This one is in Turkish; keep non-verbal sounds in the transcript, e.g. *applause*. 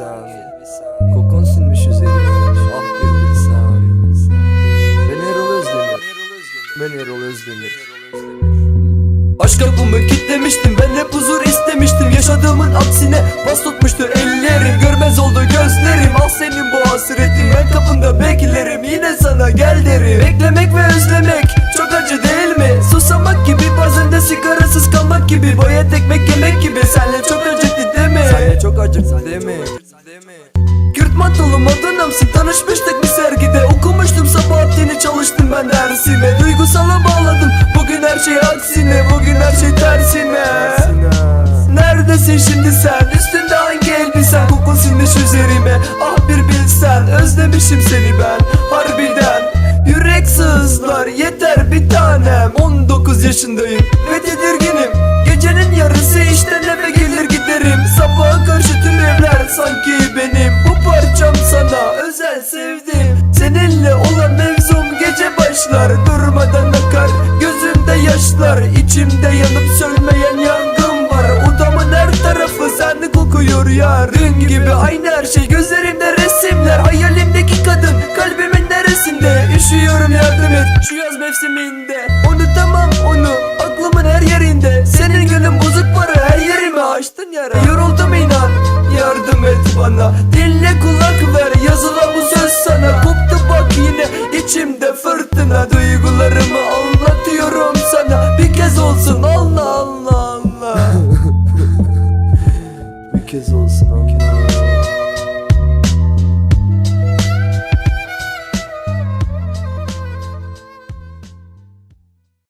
bilsen Kokun sinmiş üzerime ah bir bilsen Ben Erol Özdemir. Ben Erol Özdemir. Aşk kapımı kitlemiştim. Ben hep huzur istemiştim. Yaşadığımın aksine bas tutmuştu ellerim. Görmez oldu gözlerim. Al senin bu hasretin. Ben kapında beklerim. Yine sana gel derim. Beklemek ve özlemek çok acı değil mi? Susamak gibi bazen de sigarasız kalmak gibi. Boya tekmek yemek gibi. Senle çok acıktı değil mi? Senle çok acıktı değil mi? Kürt mantolu modanamsın Tanışmıştık bir sergide. Okumuştum Sabahattin'i çalıştım ben dersime Duygusala bağladım Bugün her şey aksine. Bugün her şey tersine. Neredesin şimdi sen? Üstünde hangi elbisen? Kokun sinmiş üzerime. Ah bir bilsen Özlemişim seni ben. Harbiden Yürek sızlar yeter bir tanem. 19 yaşındayım ve tedirginim. Gecenin yarısı işten eve gelir giderim. Sabaha karşı tüm evler sanki güzel sevdim. Seninle olan mevzum gece başlar. Durmadan akar gözümde yaşlar. İçimde yanıp sönmeyen yangın var. Odamın her tarafı sende kokuyor ya Dün gibi aynı her şey. Gözlerimde resimler. Hayalimdeki kadın kalbimin neresinde? Üşüyorum yardım et. Şu yaz mevsiminde. sana Duygularımı anlatıyorum sana. Bir kez olsun Allah Allah Allah. *laughs* Bir kez olsun Allah